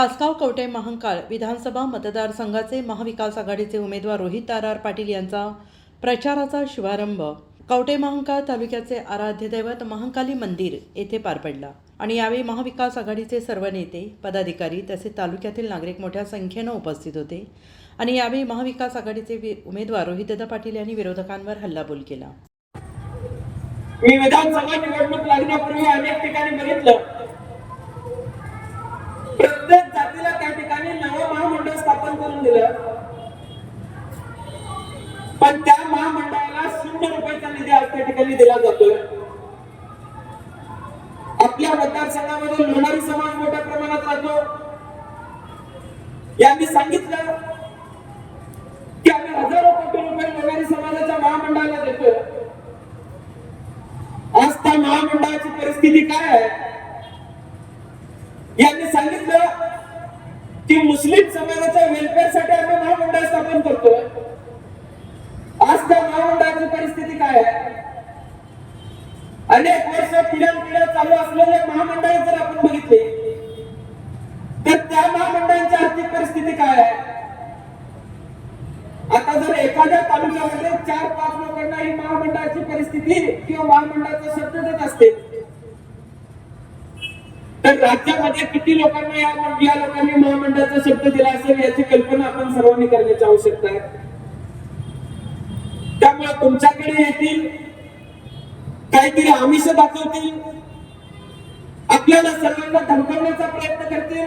तासगाव कवटे महांकाळ विधानसभा मतदारसंघाचे महाविकास आघाडीचे उमेदवार रोहित तारार पाटील यांचा प्रचाराचा शुभारंभ. कवटे महांकाळ तालुक्याचे आराध्य दैवत महांकाली मंदिर येथे पार पडला आणि यावेळी महाविकास आघाडीचे सर्व नेते पदाधिकारी तसेच तालुक्यातील नागरिक मोठ्या संख्येनं उपस्थित होते आणि यावेळी महाविकास आघाडीचे उमेदवार रोहितदा पाटील यांनी विरोधकांवर हल्लाबोल केला. मी विधानसभा निवडणूक लागण्यापूर्वी अनेक ठिकाणी बघितलं. प्रत्येक जातीला त्या ठिकाणी नवं महामंडळ स्थापन करून दिलं पण त्या महामंडळाला शून्य रुपयाचा निधी आज त्या ठिकाणी दिला जातोय. आपल्या मतदारसंघामध्ये लोणारी समाज मोठ्या प्रमाणात राहतो. यांनी सांगितलं की आम्ही हजारो कोटी रुपये लोणारी समाजाच्या महामंडळाला देतोय. आज त्या महामंडळाची परिस्थिती काय आहे? यांनी सांगितलं की मुस्लिम समाजाच्या वेलफेअरसाठी आम्ही महामंडळ स्थापन करतोय आज त्या महामंडळाची परिस्थिती काय आहे. अनेक वर्ष पिढ्यान पिढ्या चालू असलेले महामंडळ जर आपण बघितले तर त्या महामंडळांची आर्थिक परिस्थिती काय आहे? आता जर एखाद्या तालुक्यामध्ये चार पाच लोकांना ही महामंडळाची परिस्थिती किंवा महामंडळाचा शब्द देत असते तर राज्यामध्ये किती लोकांना या या लोकांनी महामंडळाचा शब्द दिला असेल याची कल्पना आपण सर्वांनी करण्याची आवश्यकता आहे. त्यामुळे तुमच्याकडे येतील. काहीतरी आमिष दाखवतील. आपल्याला सर्वांना धमकवण्याचा प्रयत्न करतील.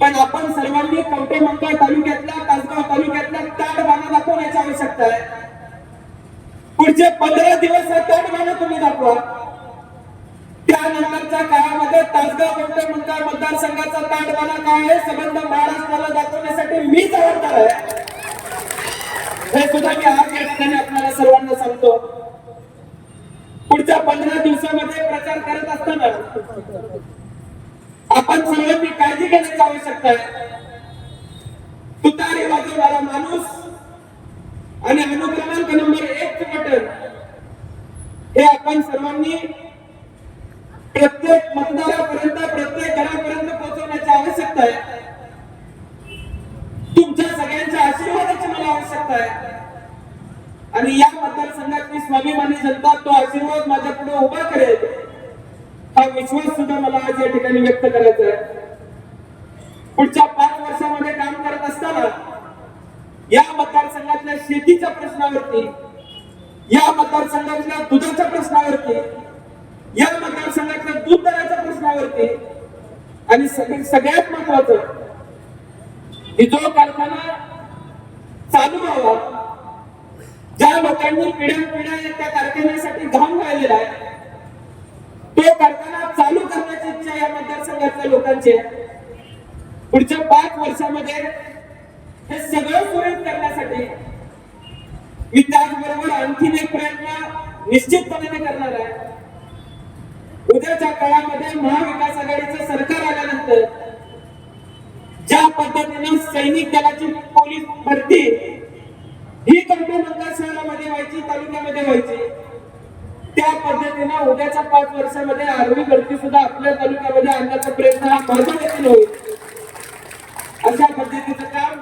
पण आपण सर्वांनी कवटे मंगळ तालुक्यातल्या तासगाव तालुक्यातल्या ताडबाणा दाखवण्याची आवश्यकता आहे. पुढचे पंधरा दिवस हा ताडबाणा तुम्ही दाखवा. त्यानंतरच्या काळामध्ये तासगाव कवटे मंगळ मतदारसंघाचा ताडबाणा काय आहे संबंध महाराष्ट्राला दाखवण्यासाठी मी जबाबदार आहे. हे सुद्धा मी आज या ठिकाणी आपल्याला सर्वांना सांगतो. पुढच्या पंधरा दिवसामध्ये प्रचार करत असताना आपण सर्वांनी काळजी घेण्याची आवश्यकता आहे. तुतारी वाजवणारा माणूस आणि अनुक्रमांक नंबर एक बटन हे आपण सर्वांनी प्रत्येक मतदारापर्यंत प्रत्येक घरापर्यंत पोहोचवण्याची आवश्यकता आहे. आशीर्वादाची येऊ शकताय. आणि या मतदारसंघातली स्वाभिमानी जनता तो आशीर्वाद माझ्या पुढे उभा करेल. हा विश्वास सुद्धा मला आज या ठिकाणी व्यक्त करायचा आहे. पुढच्या पाच वर्षामध्ये काम करत असताना या मतदारसंघातल्या शेतीच्या प्रश्नावरती या मतदारसंघातल्या दुधाच्या प्रश्नावरती या मतदारसंघातल्या दूध दराच्या प्रश्नावरती आणि सगळ्यात महत्वाचं की जो कारखाना चालू व्हावं. ज्या लोकांनी पिढ्या पिढ्या त्या कारखान्यासाठी घाम गाळलेला आहे तो कारखाना चालू करण्याची इच्छा या मतदारसंघातल्या लोकांची आहे. पुढच्या पाच वर्षामध्ये हे सगळं पूर्ण करण्यासाठी मी त्याचबरोबर आणखीन एक प्रयत्न निश्चितपणे करणार आहे. उद्याच्या काळामध्ये महाविकास आघाडीचं सरकार आल्यानंतर ज्या पद्धतीने सैनिक दलाची पोलीस भरती. ही कंपनी मतदार शहरामध्ये व्हायची तालुक्यामध्ये व्हायची. त्या पद्धतीने उद्याच्या पाच वर्षामध्ये आर्मी भरती सुद्धा आपल्या तालुक्यामध्ये आणण्याचा प्रयत्न हा माझ्या होईल. अशा पद्धतीचं काम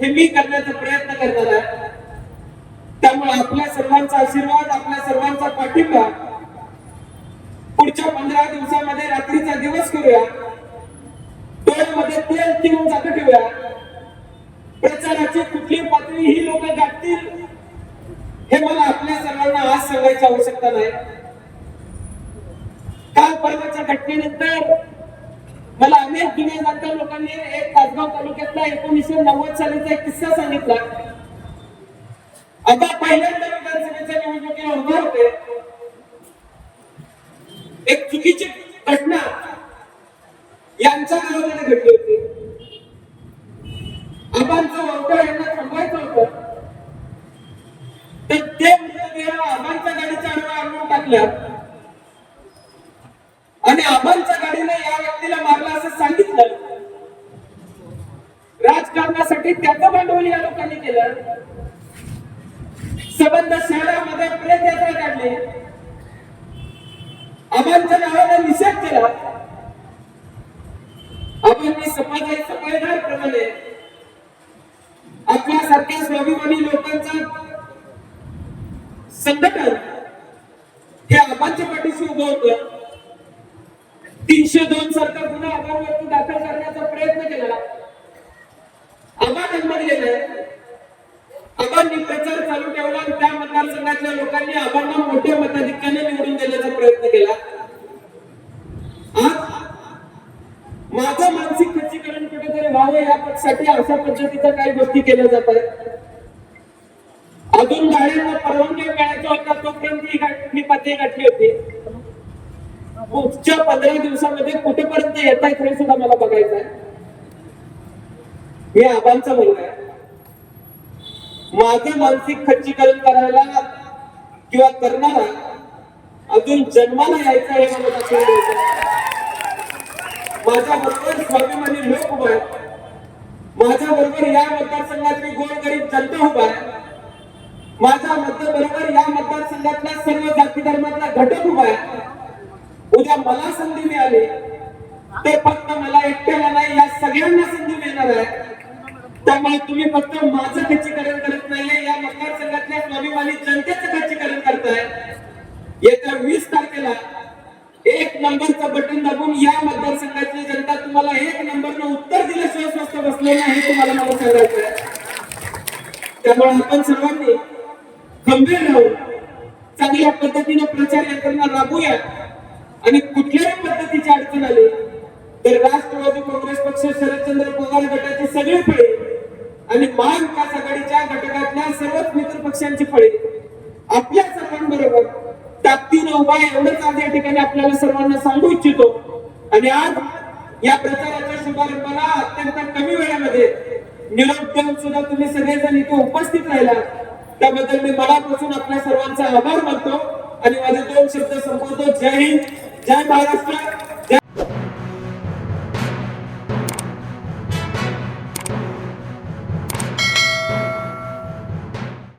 हे मी करण्याचा प्रयत्न करणार आहे. त्यामुळे आपल्या सर्वांचा आशीर्वाद आपल्या सर्वांचा पाठिंबा पुढच्या पंधरा दिवसामध्ये रात्रीचा दिवस करूया. डोळ्यामध्ये तेल तिरून जागा ठेवूया. शिक्षणाची कुठली पातळी ही लोक गाठतील हे मला आपल्या सर्वांना आज सांगायची आवश्यकता नाही. काल परवाच्या घटनेनंतर मला अनेक जुने जाणत्या लोकांनी एक तासगाव तालुक्यातला एकोणीसशे नव्वद सालीचा एक किस्सा सांगितला. आता पहिल्यांदा विधानसभेच्या निवडणुकीला उभा होते. एक चुकीची घटना यांच्या विरोधाने घडली होती. आबांचं वावटं यांना थांबवायचं होतं. तर ते मृतदेह आबांच्या गाडीच्या आडवा आणून टाकल्या. आणि आबांच्या गाडीने या व्यक्तीला मारला असं सांगितलं. राजकारणासाठी त्याचं भांडवल या लोकांनी केलं. संबंध शहरामध्ये प्रेत यात्रा काढली. आबांच्या नावाने निषेध केला. आपण मी समाजाची प्रमाणे आपल्यासारख्या स्वाभिमानी लोकांचं संघटन हे आबांच्या पाठीशी उभं होतं. तीनशे दोन सारखा गुन्हा आबांवरती दाखल करण्याचा प्रयत्न केला. आबा जन्मात गेलाय आबांनी प्रचार चालू ठेवला आणि त्या मतदारसंघातल्या लोकांनी आबांना मोठ्या मताधिक्याने निवडून देण्याचा प्रयत्न केला. आज माझं मानसिक व्हावं यासाठी अशा पद्धतीच्या काही गोष्टी केल्या जात आहेत. अजून गाड्यांना परवानगी मिळायचा होता तोपर्यंत ही गाठ- पत्ते गाठली होती. पुढच्या पंधरा दिवसामध्ये कुठेपर्यंत येत आहेत हे सुद्धा मला बघायचं आहे. मी आबांचा मुलगा आहे. माझं मानसिक खच्चीकरण करायला किंवा करणारा अजून जन्माला यायचा हे मला माझ्या बरोबर स्वाभिमानी लोक उभा आहेत. माझ्या बरोबर या मतदारसंघातली गोरगरीब जनता उभा आहे. माझ्या बरोबर या मतदारसंघातला सर्व जाती धर्मातला घटक उभा आहे. उद्या मला संधी मिळाली. ते फक्त मला एकट्याला नाही या सगळ्यांना संधी मिळणार आहे. त्यामुळे तुम्ही फक्त माझं खच्चीकरण करत नाहीये या मतदारसंघातल्या स्वाभिमानी जनतेचं खच्चीकरण करताय. येत्या वीस तारखेला एक नंबरचं बटन दाबून या मतदारसंघाची जनता तुम्हाला एक नंबरनं उत्तर दिल्याशिवाय स्वस्त बसलं नाही तुम्हाला मला सांगायचं आहे त्यामुळे आपण सर्वांनी खंबीर राहून चांगल्या पद्धतीने प्रचार यंत्रणा राबूया आणि कुठल्याही पद्धतीची अडचण आली तर राष्ट्रवादी काँग्रेस पक्ष शरदचंद्र पवार गटाचे सगळे फळे आणि महाविकास आघाडीच्या घटकातल्या सर्वच मित्र पक्षांची फळे आपल्या उभा आहे एवढंच आज या ठिकाणी आपल्याला सर्वांना सांगू इच्छितो. आणि आज या प्रचाराच्या शुभारंभाला अत्यंत कमी वेळामध्ये निरोप देऊन सुद्धा तुम्ही सगळेजण इथे उपस्थित राहिला त्याबद्दल मी मनापासून आपल्या सर्वांचा आभार मानतो. आणि माझे दोन शब्द संपवतो. जय हिंद जय महाराष्ट्र.